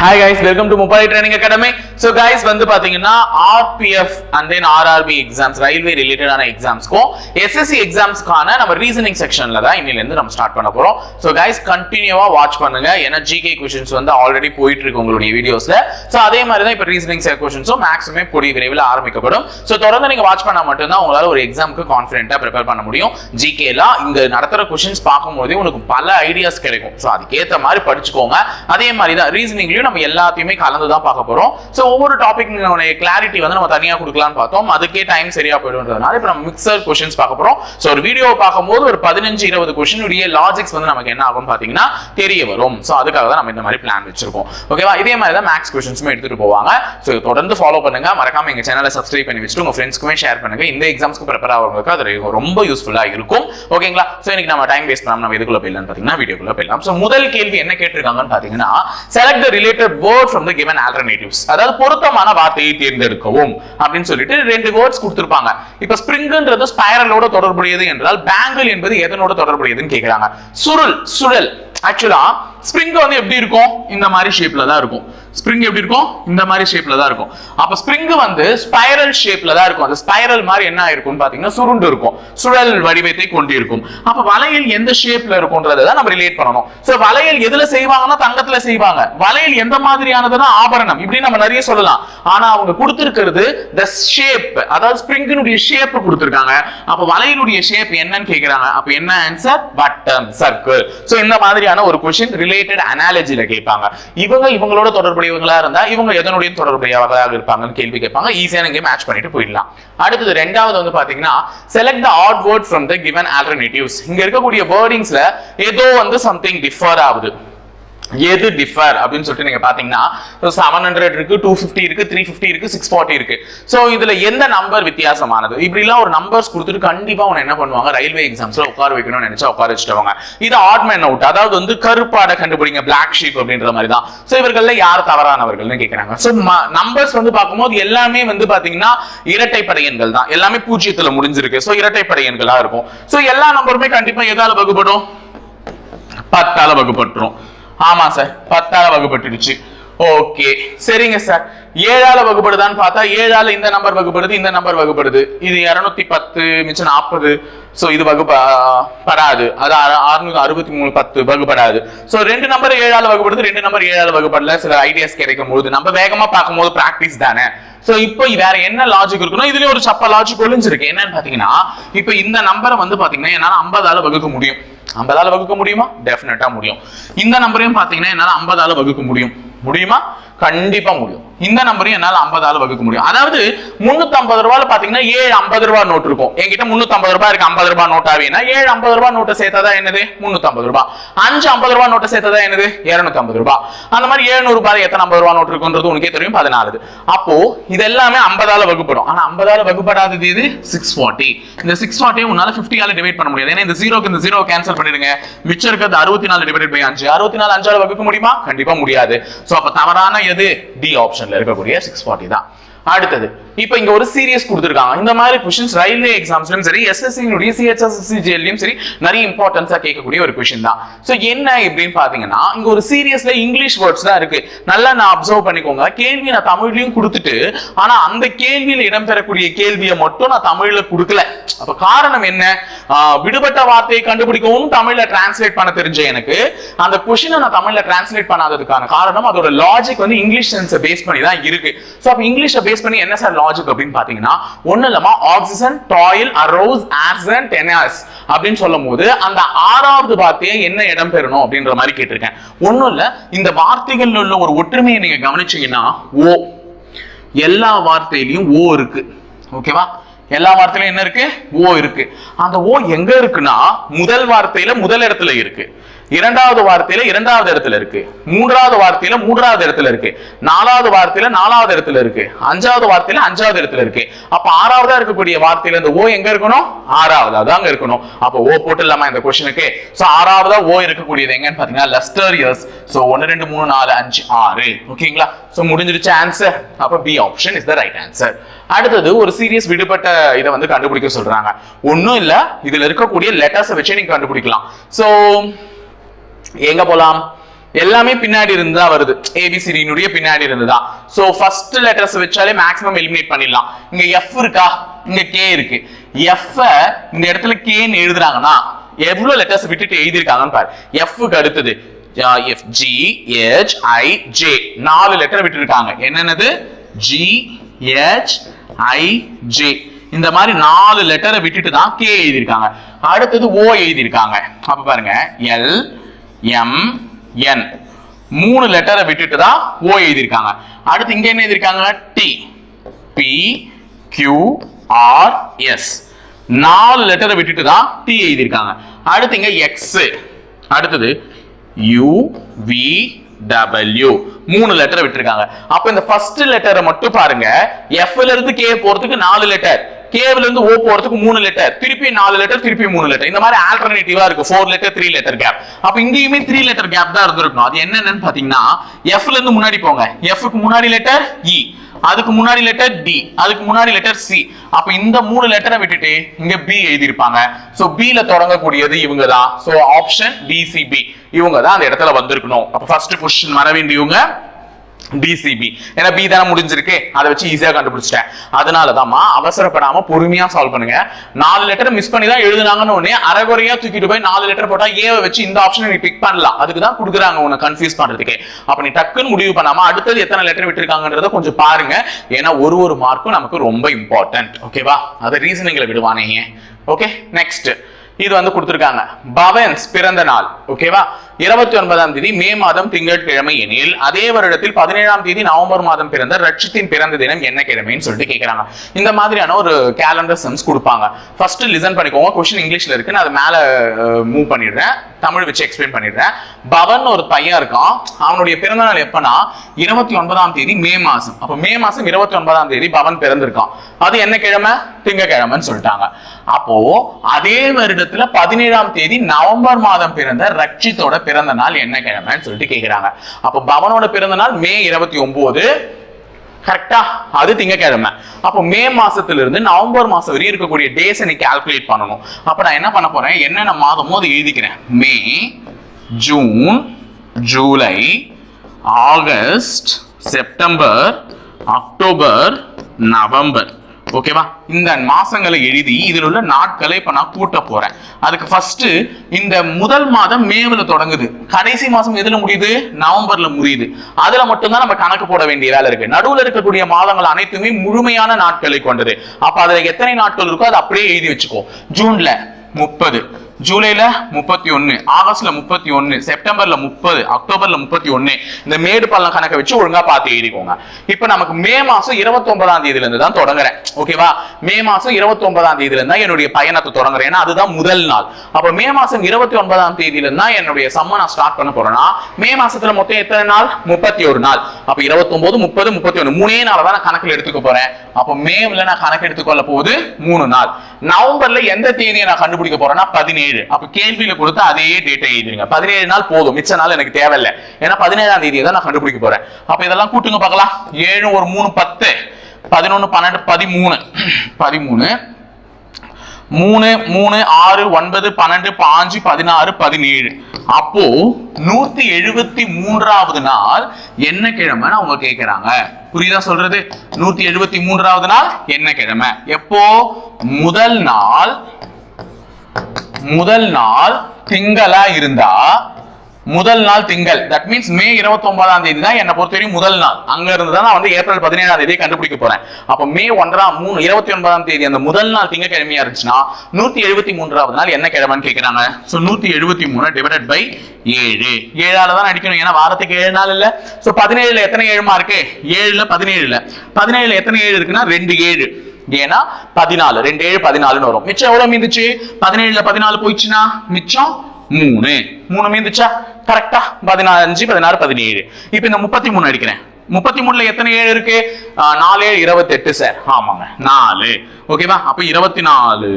Hi guys welcome to முப்பாரி training academy so guys வந்து பார்த்தீங்கன்னா RPF and then RRB exams railway ரிலேட்டடான எக்ஸாம்ஸ்க்கும் எஸ்எஸ்சி எக்ஸாம்ஸ்க்கான நம்ம ரீசனிங் செக்ஷன்ல தான் இன்னிலேருந்து நம்ம ஸ்டார்ட் பண்ண போறோம். ஸோ கைஸ் கண்டினியூவாக வாட்ச் பண்ணுங்க. ஏன்னா ஜிகே கொஷின்ஸ் வந்து ஆல்ரெடி போயிட்டு இருக்கு உங்களுடைய வீடியோஸ்ல ஸோ அதே மாதிரி தான் இப்போ ரீசனிங் கொஷின்ஸும் மேக்ஸிமே கூடிய விரைவில் ஆரம்பிக்கப்படும். ஸோ தொடர்ந்து நீங்க வாட்ச் பண்ணால் மட்டும்தான் உங்களால் ஒரு எக்ஸாமுக்கு கான்ஃபிடென்ட்டாக ப்ரிப்பேர் பண்ண முடியும். ஜிகேல இங்க நடத்துற கொஷின்ஸ் பார்க்கும்போதே உங்களுக்கு பல ஐடியாஸ் கிடைக்கும். ஸோ அதுக்கேற்ற மாதிரி படிச்சுக்கோங்க. அதே மாதிரி தான் ரீசனிங்லையும் நம்ம எல்லாத்தையுமே கலந்து தான் பார்க்க போறோம். ஸோ ஒவ்வொரு டாபிக் கிளாரிட்டி வந்து நம்ம தனியாக கொடுக்கலாம்னு பார்த்தோம். அதுக்கே டைம் சரியா போயிடுன்றதுனால இப்போ நம்ம மிக்சர் கொஷின்ஸ் பார்க்க போறோம். ஸோ ஒரு வீடியோ பார்க்கும்போது ஒரு பதினஞ்சு இருபது கொஷின் உடைய லாஜிக்ஸ் வந்து நமக்கு என்ன ஆகும் பார்த்தீங்கன்னா தெரிய வரும். ஸோ அதுக்காக தான் நம்ம இந்த மாதிரி பிளான் வச்சிருக்கோம். ஓகேவா இதே மாதிரி தான் மேக்ஸ் கொஷின்ஸுமே எடுத்துட்டு போவாங்க. ஸோ தொடர்ந்து ஃபாலோ பண்ணுங்க. மறக்காம எங்க சேனலை சப்ஸ்கிரைப் பண்ணி வச்சுட்டு உங்க ஃப்ரெண்ட்ஸ்க்குமே ஷேர் பண்ணுங்க. இந்த எக்ஸாம்ஸ்க்கு ப்ரிப்பேர் ஆகிறவங்களுக்கு அது ரொம்ப யூஸ்ஃபுல்லா இருக்கும். ஓகேங்களா ஸோ இன்னைக்கு நம்ம டைம் வேஸ்ட் பண்ணாம நம்ம எதுக்குள்ள போயிடலாம் பார்த்தீங்கன்னா வீடியோக்குள்ள போயிடலாம். ஸோ முதல் கேள்வி என்ன கேட்டிருக்காங்கன்னு பார்த்தீங்கன்னா select the related word from the given alternatives அதாவது பொருத்தமான வார்த்தையை தேர்ந்தெடுக்கவும் அப்படின்னு சொல்லிட்டு ரெண்டு வேர்ட்ஸ் கொடுத்துருப்பாங்க. இப்போ ஸ்பிரிங்ன்றது ஸ்பைரலோட தொடர்புடையது என்றால் பேங்கிள் என்பது எதனோட தொடர்புடையதுன்னு கேக்குறாங்க. சுருள் சுழல். ஆக்சுவலா ஸ்பிரிங் வந்து எப்படி இருக்கும்? இந்த மாதிரி ஷேப்ல தான் இருக்கும். ஸ்ப்ரிங் எப்படி இருக்கும்? இந்த மாதிரி ஷேப்ல தான் இருக்கும். அப்ப ஸ்ப்ரிங் வந்து ஸ்பைரல் ஷேப்ல தான் இருக்கும். அந்த ஸ்பைரல் மாதிரி என்ன ஆயிருக்கும்னு பாத்தீங்கன்னா சுருண்டு இருக்கும். சுழல் வடிவத்தை கொண்டிருக்கும். அப்ப வளையல் எந்த ஷேப்ல இருக்கும்ன்றதை தான் நம்ம ரிலேட் பண்ணணும். சோ வளையல் எதுல செய்வாங்கன்னா தங்கத்துல செய்வாங்க. வளையல் எந்த மாதிரியானதுன்னா ஆபரணம். இப்படி நம்ம நிறைய சொல்லலாம். ஆனா அவங்க கொடுத்திருக்கிறது த ஷேப் அதாவது ஸ்ப்ரிங்கினுடைய ஷேப் கொடுத்திருக்காங்க. அப்ப வளையலுடைய ஷேப் என்னன்னு கேக்குறாங்க. அப்ப என்ன ஆன்சர் வட்டம் சர்க்கிள் சோ இந்த மாதிரியான ஒரு கொஸ்டின் ரிலேட்டட் அனாலஜில கேட்பாங்க. இவங்க இவங்களோட தொடர்புடைய தொடர்புடையவங்களா இருந்தா இவங்க எதனுடைய தொடர்புடையவர்களாக இருப்பாங்கன்னு கேள்வி கேட்பாங்க. ஈஸியா நீங்க மேட்ச் பண்ணிட்டு போயிடலாம். அடுத்தது ரெண்டாவது வந்து பாத்தீங்கன்னா select the odd word from the given alternatives இங்க இருக்கக்கூடிய வேர்டிங்ஸ்ல ஏதோ வந்து சம்திங் டிஃபர் ஆகுது. எது டிஃபர் அப்படின்னு சொல்லிட்டு நீங்க பாத்தீங்கன்னா செவன் ஹண்ட்ரட் இருக்கு டூ ஃபிஃப்டி இருக்கு த்ரீ ஃபிஃப்டி இருக்கு சிக்ஸ் ஃபார்ட்டி இருக்கு. ஸோ இதுல எந்த நம்பர் வித்தியாசமானது? இப்படிலாம் ஒரு நம்பர்ஸ் கொடுத்துட்டு கண்டிப்பா அவனை என்ன பண்ணுவாங்க? ரயில்வே எக்ஸாம்ஸ்ல உட்கார வைக்கணும்னு நினைச்சா உட்கார வச்சுட்டுவாங்க இது ஆட் மேன் அவுட் அதாவது வந்து கருப்பாடை கண்டுபிடிங்க பிளாக் ஷீப் அப்படின்ற மாதிரி தான். ஸோ இவர்கள்ல யார் தவறானவர்கள்னு கேட்கறாங்க ஸோ நம்பர்ஸ் வந்து பார்க்கும்போது எல்லாமே வந்து பாத்தீங்கன்னா இரட்டைப்படை எண்கள் தான். எல்லாமே பூஜ்ஜியத்துல முடிஞ்சிருக்கு. ஸோ இரட்டைப்படை எண்களா இருக்கும். ஸோ எல்லா நம்பருமே கண்டிப்பா எதால வகுப்படும் பத்தால வகுப்பட்டுரும் ஆமா சார். பத்தால வகுப்பட்டுடுச்சு ஓகே. சரிங்க சார். ஏழால வகுப்படுதான்னு பார்த்தா ஏழால இந்த நம்பர் வகுப்படுது இந்த நம்பர் வகுப்படுது. இது இருநூத்தி பத்து மிச்சம் நாற்பது. ஸோ இது வகுப்படாது அது அறுநூத்தி அறுபத்தி மூணு பத்து வகுப்படாது. ஸோ ரெண்டு நம்பர் ஏழால வகுப்படுது ரெண்டு நம்பர் ஏழால வகுப்படல. சில ஐடியாஸ் கிடைக்கும் போது நம்ம வேகமா பார்க்கும்போது பிராக்டிஸ் தானே. ஸோ இப்போ வேற என்ன லாஜிக் இருக்குன்னா இதுலயும் ஒரு சப்ப லாஜிக் ஒளிஞ்சிருக்கு. என்னன்னு பாத்தீங்கன்னா இப்போ இந்த நம்பரை வந்து பாத்தீங்கன்னா என்னால் ஐம்பதால வகுக்க முடியும். ஐம்பதால வகுக்க முடியுமா? டெஃபினட்டா முடியும். இந்த நம்பரையும் பாத்தீங்கன்னா என்னால் ஐம்பதால வகுக்க முடியும். முடியுமா? கண்டிப்பா முடியும். இந்த நம்பரையும் என்னால் ஐம்பதால வகுக்க முடியும். அதாவது முன்னூத்தி ஐம்பது ரூபாயில பாத்தீங்கன்னா ஏழு ஐம்பது ரூபாய் நோட் இருக்கும். என்கிட்ட முன்னூத்தி ஐம்பது ரூபாய் இருக்கு ஐம்பது ரூபாய் நோட்டாவேனா ஏழு ஐம்பது ரூபாய் நோட்டை சேர்த்ததா என்னது? முன்னூத்தி ஐம்பது ரூபாய். அஞ்சு ஐம்பது ரூபாய் நோட்டை சேர்த்ததா என்னது? இருநூத்தி ஐம்பது ரூபாய். அந்த மாதிரி எழுநூறு ரூபாய் எத்தனை ஐம்பது ரூபாய் நோட் இருக்குன்றது உனக்கே தெரியும் பதினாலு அப்போ இது எல்லாமே ஐம்பதால வகுப்படும். ஆனா ஐம்பதால வகுப்படாதது இது சிக்ஸ் ஃபார்ட்டி இந்த சிக்ஸ் ஃபார்ட்டி உன்னால பிப்டியால டிவைட் பண்ண முடியாது. ஏன்னா இந்த ஜீரோக்கு இந்த ஜீரோ கேன்சல் பண்ணிடுங்க. மிச்சம் இருக்கிறது அறுபத்தி நாலு டிவைட் பை அஞ்சு. அறுபத்தி நாலு அஞ்சால வகுக்க முடியுமா? கண்டிப்பா முடியாது. சோ அப்ப தவறான எது? டி ஆப்ஷன் இருக்கக்கூடிய சிக்ஸ் ஃபார்ட்டி தான். அடுத்தது இப்போ இங்க ஒரு சீரியஸ் கொடுத்துருக்காங்க. இந்த மாதிரி கொஸ்டின்ஸ் ரயில்வே எக்ஸாம்ஸ்லயும் சரி எஸ்எஸ்சியினுடைய சிஹெச்எஸ்சிஜிஎல்லையும் சரி நிறைய இம்பார்ட்டன்ஸா கேட்கக்கூடிய ஒரு கொஸ்டின் தான். ஸோ என்ன இப்படின்னு பாத்தீங்கன்னா இங்க ஒரு சீரியஸ்ல இங்கிலீஷ் வேர்ட்ஸ் தான் இருக்கு. நல்லா நான் அப்சர்வ் பண்ணிக்கோங்க. கேள்வி நான் தமிழ்லயும் கொடுத்துட்டு ஆனா அந்த கேள்வியில இடம்பெறக்கூடிய கேள்வியை மட்டும் நான் தமிழ்ல கொடுக்கல. அப்ப காரணம் என்ன? விடுபட்ட வார்த்தையை கண்டுபிடிக்கவும் தமிழ்ல டிரான்ஸ்லேட் பண்ண தெரிஞ்ச எனக்கு அந்த கொஷினை நான் தமிழ்ல டிரான்ஸ்லேட் பண்ணாததுக்கான காரணம் அதோட லாஜிக் வந்து இங்கிலீஷ் சென்ஸை பேஸ் பண்ணி தான் இருக்கு. ஸோ அப்ப இங்கிலீஷை பேஸ் பண்ணி என்ன சார் லாஜிக் அப்படின்னு பாத்தீங்கன்னா ஒண்ணு இல்லாம ஆக்சிஜன் டாயில் அரோஸ் ஆக்சன் டெனாஸ் அப்படின்னு சொல்லும் போது அந்த ஆறாவது வார்த்தையை என்ன இடம் பெறணும் அப்படின்ற மாதிரி கேட்டிருக்கேன். ஒண்ணும் இல்ல இந்த வார்த்தைகள்ல உள்ள ஒரு ஒற்றுமையை நீங்க கவனிச்சீங்கன்னா ஓ எல்லா வார்த்தையிலையும் ஓ இருக்கு. ஓகேவா எல்லா வார்த்தையிலும் என்ன இருக்கு? ஓ இருக்கு. அந்த ஓ எங்க இருக்குன்னா முதல் வார்த்தையில முதல் இடத்துல இருக்கு. இரண்டாவது வார்த்தையில இரண்டாவது இடத்துல இருக்கு. மூன்றாவது வார்த்தையில மூன்றாவது இடத்துல இருக்கு. நாலாவது வார்த்தையில நாலாவது இடத்துல இருக்கு. அஞ்சாவது வார்த்தையில அஞ்சாவது இடத்துல இருக்கு. அப்ப ஆறாவதா இருக்கக்கூடிய வார்த்தையில இந்த ஓ எங்க இருக்கணும்? ஆறாவது. அதாங்க இருக்கணும். அப்ப ஓ போட்டுலாமா இந்த கொஸ்டினுக்கு சோ ஆறாவதா ஓ இருக்கக்கூடியது எங்கன்னு பாத்தீங்கன்னா இயர்ஸ் சோ ஒன்னு ரெண்டு மூணு நாலு அஞ்சு ஆறு. ஓகேங்களா? சோ முடிஞ்சிருச்சு ஆன்சர் அப்ப B option is the right answer அடுத்தது ஒரு சீரியஸ் விடுபட்ட இதை வந்து கண்டுபிடிக்க சொல்றாங்க. ஒன்றும் இல்ல இதுல இருக்கக்கூடிய லெட்டர்ஸை வச்சு நீங்க கண்டுபிடிக்கலாம். சோ எங்க போலாம்? எல்லாமே பின்னாடி இருந்து தான் வருது. ஏபிசிடியினுடைய பின்னாடி இருந்து தான். சோ ஃபர்ஸ்ட் லெட்டர்ஸ் வச்சாலே மேக்ஸிமம் எலிமினேட் பண்ணிடலாம். இங்க எஃப் இருக்கா? இங்க கே இருக்கு. எஃப் இந்த இடத்துல கேன்னு எழுதுறாங்கன்னா எவ்வளவு லெட்டர்ஸ் விட்டுட்டு எழுதியிருக்காங்கன்னு பாரு. எஃப்க்கு அடுத்தது F G H I J நாலு லெட்டர் விட்டுருக்காங்க. என்னென்னது? ஜி ஹெச் ஐ ஜே இந்த மாதிரி நாலு லெட்டரை விட்டுட்டு தான் கே எழுதியிருக்காங்க. அடுத்தது ஓ எழுதியிருக்காங்க. அப்ப பாருங்க எல் எம் என் மூணு லெட்டரை விட்டுட்டு தான் ஓ எழுதியிருக்காங்க. அடுத்து இங்க என்ன எழுதியிருக்காங்க? T P Q R S நாலு லெட்டரை விட்டுட்டு தான் டி எழுதியிருக்காங்க. அடுத்து இங்க எக்ஸ் அடுத்தது யூ வி டபிள்யூ மூணு லெட்டரை விட்டுருக்காங்க. அப்ப இந்த ஃபர்ஸ்ட் லெட்டரை மட்டும் பாருங்க. எஃப்ல இருந்து கே போறதுக்கு நாலு லெட்டர் கேவ்ல இருந்து ஓ போறதுக்கு மூணு லெட்டர் திருப்பி நாலு லெட்டர் திருப்பி மூணு லெட்டர் இந்த மாதிரி ஆல்டர்னேட்டிவா இருக்கு. Four letter three letter gap அப்ப இங்கேயுமே த்ரீ லெட்டர் கேப் தான் இருந்திருக்கும் அது என்னென்னு பாத்தீங்கன்னா எஃப்ல இருந்து முன்னாடி போங்க. எஃப்க்கு முன்னாடி லெட்டர் இ e, அதுக்கு முன்னாடி லெட்டர் டி அதுக்கு முன்னாடி லெட்டர் சி அப்ப இந்த மூணு லெட்டரை விட்டுட்டு இங்க பி எழுதியிருப்பாங்க. சோ பில தொடங்கக்கூடியது இவங்க தான். சோ ஆப்ஷன் டிசிபி இவங்க தான் அந்த இடத்துல வந்திருக்கணும். அப்ப ஃபர்ஸ்ட் கொஸ்டின் வர வேண்டியவங்க டிசிபி ஏன்னா பி தானே முடிஞ்சிருக்கு. அதை வச்சு ஈஸியாக கண்டுபிடிச்சிட்டேன். அதனால தான்மா அவசரப்படாம பொறுமையா சால்வ் பண்ணுங்க. நாலு லெட்டர் மிஸ் பண்ணி தான் எழுதுனாங்கன்னு உடனே அரைகுறையா தூக்கிட்டு போய் நாலு லெட்டர் போட்டா ஏவை வச்சு இந்த ஆப்ஷனை நீ பிக் பண்ணலாம். அதுக்கு தான் கொடுக்குறாங்க உன்னை கன்ஃபியூஸ் பண்றதுக்கு. அப்ப நீ டக்குன்னு முடிவு பண்ணாம அடுத்தது எத்தனை லெட்டர் விட்டுருக்காங்கன்றத கொஞ்சம் பாருங்க. ஏன்னா ஒரு ஒரு மார்க்கும் நமக்கு ரொம்ப இம்பார்ட்டன்ட் ஓகேவா அதை ரீசனிங்ல விடுவானே. ஓகே நெக்ஸ்ட் இது வந்து கொடுத்துருக்காங்க. பவன்ஸ் பிறந்த நாள் ஓகேவா இருபத்தி ஒன்பதாம் தேதி மே மாதம் திங்கட்கிழமை எனில் அதே வருடத்தில் பதினேழாம் தேதி நவம்பர் மாதம் பிறந்த ரட்சத்தின் பிறந்த தினம் என்ன கிழமைன்னு சொல்லிட்டு கேட்கறாங்க இந்த மாதிரியான ஒரு கேலண்டர் சென்ஸ் கொடுப்பாங்க. ஃபர்ஸ்ட் லிசன் பண்ணிக்கோங்க. கொஸ்டின் இங்கிலீஷ்ல இருக்கு நான் அதை மேல மூவ் பண்ணிடுறேன். தமிழ் வச்சு எக்ஸ்பிளைன் பண்ணிடுறேன். பவன் ஒரு பையன் இருக்கான். அவனுடைய பிறந்தநாள் எப்பனா இருபத்தி ஒன்பதாம் தேதி மே மாசம். அப்ப மே மாசம் இருபத்தி ஒன்பதாம் தேதி பவன் பிறந்திருக்கான். அது என்ன கிழமை? திங்கக்கிழமைன்னு சொல்லிட்டாங்க. அப்போ அதே வருடத்துல பதினேழாம் தேதி நவம்பர் மாதம் பிறந்த ரட்சித்தோட பிறந்த நாள் என்ன கிழமைன்னு சொல்லிட்டு கேக்குறாங்க. அப்போ பவனோட பிறந்த நாள் மே இருபத்தி ஒன்பது. கரெக்டா அது திங்கக்கிழமை. அப்போ மே மாசத்துல இருந்து நவம்பர் மாசம் வரையும் இருக்கக்கூடிய டேஸ் நீ கால்குலேட் பண்ணணும். அப்ப நான் என்ன பண்ண போறேன்? என்னென்ன மாதமோ அதை எழுதிக்கிறேன். May June July August September October November ஓகேவா இந்த மாசங்களை எழுதி இதில் உள்ள நாட்களை இப்போ நான் கூட்ட போறேன். அதுக்கு ஃபர்ஸ்ட் இந்த முதல் மாதம் மேவில் தொடங்குது. கடைசி மாசம் எதுல முடியுது? நவம்பர்ல முடியுது. அதுல மட்டும்தான் நம்ம கணக்கு போட வேண்டிய வேலை இருக்கு. நடுவுல இருக்கக்கூடிய மாதங்கள் அனைத்துமே முழுமையான நாட்களை கொண்டது. அப்ப அதுல எத்தனை நாட்கள் இருக்கோ அதை அப்படியே எழுதி வச்சுக்கோ. ஜூன்ல முப்பது. ஜூலைல முப்பத்தி ஒன்னு ஆகஸ்ட்ல முப்பத்தி ஒன்னு செப்டம்பர்ல முப்பது அக்டோபர்ல முப்பத்தி ஒன்னு இந்த மேடு பள்ளம் கணக்கை வச்சு ஒழுங்கா பார்த்து எழுதிக்கோங்க. இப்ப நமக்கு மே மாசம் இருபத்தி ஒன்பதாம் தேதியில இருந்து தான் தொடங்குறேன். ஓகேவா மே மாசம் இருபத்தி ஒன்பதாம் தேதியில இருந்தா என்னுடைய பயணத்தை தொடங்குறேன். ஏன்னா அதுதான் முதல் நாள். அப்ப மே மாசம் இருபத்தி ஒன்பதாம் தேதியில இருந்தா என்னுடைய சம்ம நான் ஸ்டார்ட் பண்ண போறேன்னா மே மாசத்துல மொத்தம் எத்தனை நாள்? முப்பத்தி ஒரு நாள். அப்ப இருபத்தி ஒன்பது முப்பது முப்பத்தி ஒன்னு மூணே நாள் தான் நான் கணக்குல எடுத்துக்க போறேன். அப்ப மேல நான் கணக்கு எடுத்துக்கொள்ள போகுது மூணு நாள். நவம்பர்ல எந்த தேதியை நான் கண்டுபிடிக்க போறேன்னா? பதினேழு. அப்ப கேள்வியில கொடுத்து அதே டேட்டை எழுதிருங்க பதினேழு நாள் போதும். மிச்ச நாள் எனக்கு தேவையில்லை. ஏன்னா பதினேழாம் தேதியை தான் நான் கண்டுபிடிக்க போறேன். அப்ப இதெல்லாம் கூட்டுங்க பார்க்கலாம். ஏழு ஒரு மூணு பத்து. பதினொன்னு பன்னெண்டு பதிமூணு. பதிமூணு. மூணு மூணு ஆறு ஒன்பது பன்னெண்டு பாஞ்சு பதினாறு பதினேழு. அப்போ நூத்தி எழுபத்தி மூன்றாவது நாள் என்ன கிழமைன்னு அவங்க கேக்குறாங்க. புரியுதா சொல்றது? நூத்தி எழுபத்தி மூன்றாவது நாள் என்ன கிழமை? எப்போ? முதல் நாள் முதல் நாள் திங்களா இருந்தா முதல் நாள் திங்கள். தட் மீன்ஸ் மே இருபத்தி ஒன்பதாம் தேதி தான் என்ன பொறுத்தவரைக்கும் முதல் நாள். அங்க இருந்து தான் நான் வந்து ஏப்ரல் பதினேழாம் தேதியை கண்டுபிடிக்க போறேன். அப்ப மே ஒன்றாம் மூணு இருபத்தி ஒன்பதாம் தேதி அந்த முதல் நாள் திங்கக்கிழமையா இருந்துச்சுன்னா நூத்தி எழுபத்தி மூன்றாவது நாள் என்ன கிழமைன்னு கேட்கிறாங்க ஸோ நூத்தி எழுபத்தி மூணு டிவைடட் பை ஏழு. ஏழால தான் அடிக்கணும். ஏன்னா வாரத்துக்கு ஏழு நாள் இல்ல. ஸோ பதினேழுல எத்தனை ஏழுமா இருக்கு ஏழுல பதினேழுல. பதினேழுல எத்தனை ஏழு இருக்குன்னா ரெண்டு ஏழு. ஏன்னா பதினாலு ரெண்டு ஏழு பதினாலுன்னு வரும். மிச்சம் எவ்வளவு மீந்துச்சு? பதினேழுல பதினாலு போயிடுச்சுன்னா மிச்சம் மூணு. மூணு மீந்துச்சா? கரெக்டா பதினஞ்சு பதினாறு பதினேழு. இப்ப இந்த முப்பத்தி மூணு அடிக்கிறேன். முப்பத்தி மூணுல எத்தனை ஏழு இருக்கு? நாலு ஏழு இருபத்தி எட்டு சார் ஆமாங்க. நாலு. ஓகேவா அப்ப இருபத்தி நாலு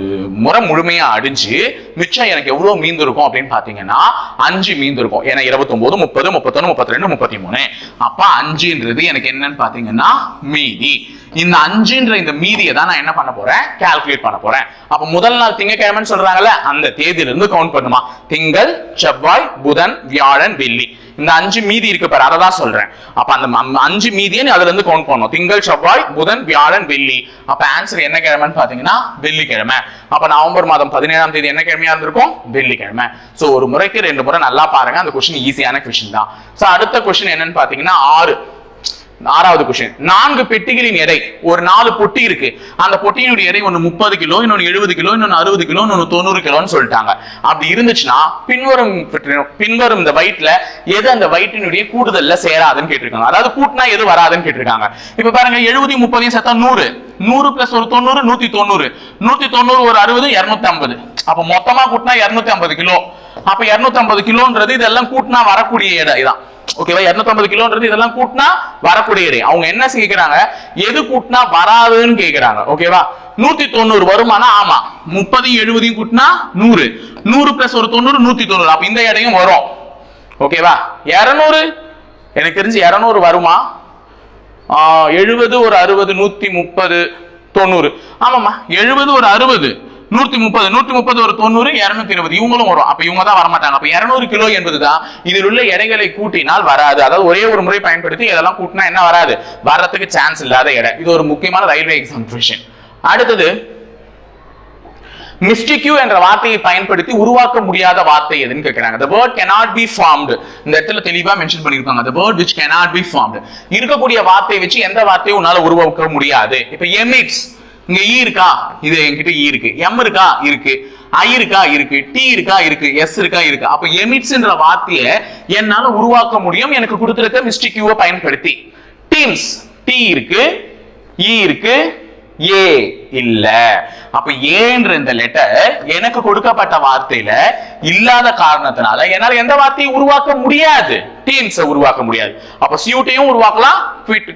முறை முழுமையா அடிஞ்சு மிச்சம் எனக்கு எவ்வளவு மீந்து இருக்கும் அப்படின்னு பாத்தீங்கன்னா அஞ்சு மீந்து இருக்கும். ஏன்னா இருபத்தி ஒன்பது முப்பது முப்பத்தொன்னு முப்பத்தி ரெண்டு முப்பத்தி மூணு அப்ப அஞ்சுன்றது எனக்கு என்னன்னு பாத்தீங்கன்னா மீதி. இந்த அஞ்சுன்ற இந்த மீதியை தான் நான் என்ன பண்ண போறேன்? கால்குலேட் பண்ண போறேன். அப்ப முதல் நாள் திங்கக்கிழமைன்னு சொல்றாங்கல்ல அந்த தேதியில இருந்து கவுண்ட் பண்ணுமா? திங்கள் செவ்வாய் புதன் வியாழன் வெள்ளி. இந்த அஞ்சு மீதி இருக்கு பாரு அதை தான் சொல்றேன். அப்ப அந்த அஞ்சு மீதியை நீ அதுல இருந்து கவுண்ட் பண்ணும் திங்கள் செவ்வாய் புதன் வியாழன் வெள்ளி. அப்ப ஆன்சர் என்ன கிழமைன்னு பாத்தீங்கன்னா வெள்ளிக்கிழமை. அப்ப நவம்பர் மாதம் பதினேழாம் தேதி என்ன கிழமையா இருந்திருக்கும்? வெள்ளிக்கிழமை. சோ ஒரு முறைக்கு ரெண்டு முறை நல்லா பாருங்க. அந்த கொஸ்டின் ஈஸியான கொஸ்டின் தான். சோ அடுத்த கொஸ்டின் என்னன்னு பாத்தீங்கன்னா ஆறு. ஆறாவது கொஸ்டின் நான்கு பெட்டிகளின் எடை. ஒரு நாலு பொட்டி இருக்கு. அந்த பொட்டியினுடைய எடை ஒன்னு முப்பது கிலோ இன்னொன்னு எழுபது கிலோ இன்னொன்னு அறுபது கிலோ இன்னொன்று தொண்ணூறு கிலோன்னு சொல்லிட்டாங்க. அப்படி இருந்துச்சுன்னா பின்வரும் பின்வரும் இந்த வயிற்றுல எது அந்த வயிற்றினுடைய கூடுதல்ல சேராதுன்னு கேட்டிருக்காங்க. அதாவது கூட்டினா எது வராதுன்னு கேட்டிருக்காங்க. இப்ப பாருங்க எழுபதையும் முப்பதையும் சேர்த்தா நூறு. நூறு பிளஸ் ஒரு தொண்ணூறு நூத்தி தொண்ணூறு. நூத்தி தொண்ணூறு ஒரு அறுபது இருநூத்தி ஐம்பது அப்ப மொத்தமா கூட்டினா இருநூத்தி ஐம்பது கிலோ. அப்ப இருநூத்தி ஐம்பது கிலோன்றது இதெல்லாம் கூட்டினா வரக்கூடிய எடை இதான் ஓகேவா 250 கிலோன்றது இதெல்லாம் கூட்டினா வரக்கூடிய எடை அவங்க என்ன கேட்கிறாங்க எது கூட்டினா வராதுன்னு கேட்கிறாங்க ஓகேவா நூத்தி தொண்ணூறு வருமானா? ஆமா. முப்பதையும் எழுபதையும் கூட்டினா நூறு. நூறு பிளஸ் ஒரு தொண்ணூறு நூத்தி தொண்ணூறு. அப்ப இந்த எடையும் வரும். ஓகேவா இரநூறு? எனக்கு தெரிஞ்சு இரநூறு வருமா? எழுபது ஒரு அறுபது நூத்தி முப்பது தொண்ணூறு. ஆமாம்மா. எழுபது ஒரு அறுபது. நூத்தி முப்பது நூத்தி முப்பது ஒரு தொண்ணூறு இருநூத்தி இருபது. இவங்களும் வரும். அப்ப இவங்க தான் வரமாட்டாங்க. அப்ப இருநூறு கிலோ என்பதுதான் இதில் உள்ள எடைகளை கூட்டினால் வராது. அதாவது ஒரே ஒரு முறை பயன்படுத்தி இதெல்லாம் கூட்டினா என்ன வராது? வர்றதுக்கு சான்ஸ் இல்லாத எடை. இது ஒரு முக்கியமான ரயில்வே எக்ஸாம் கொஷின் அடுத்தது மிஸ்டிக்யூ என்ற வார்த்தையை பயன்படுத்தி உருவாக்க முடியாத வார்த்தை எதுன்னு கேட்கிறாங்க. The word cannot be formed. இந்த இடத்துல தெளிவா மென்ஷன் பண்ணிருக்காங்க the word which cannot be formed. இருக்கக்கூடிய வார்த்தையை வச்சு எந்த வார்த்தையும் உன்னால உருவாக்க முடியாது. இப்ப எமிட்ஸ் இங்க ஈ இருக்கா? இது என்கிட்ட ஈ இருக்கு. எம் இருக்கா? இருக்கு. ஐ இருக்கா? இருக்கு. டி இருக்கா? இருக்கு. எஸ் இருக்கா? இருக்கு. அப்ப எமிட்ஸ்ன்ற வார்த்தையை என்னால உருவாக்க முடியும். எனக்கு கொடுத்திருக்க மிஸ்டிக்யூவை பயன்படுத்தி. டீம்ஸ் டி இருக்கு. இ இருக்கு. ஏ இல்ல. அப்ப ஏன்ற இந்த லெட்டர் எனக்கு கொடுக்கப்பட்ட வார்த்தையில இல்லாத காரணத்தினால என்னால எந்த வார்த்தையும் உருவாக்க முடியாது. டீன்ஸை உருவாக்க முடியாது. அப்ப சியூட்டையும் உருவாக்கலாம்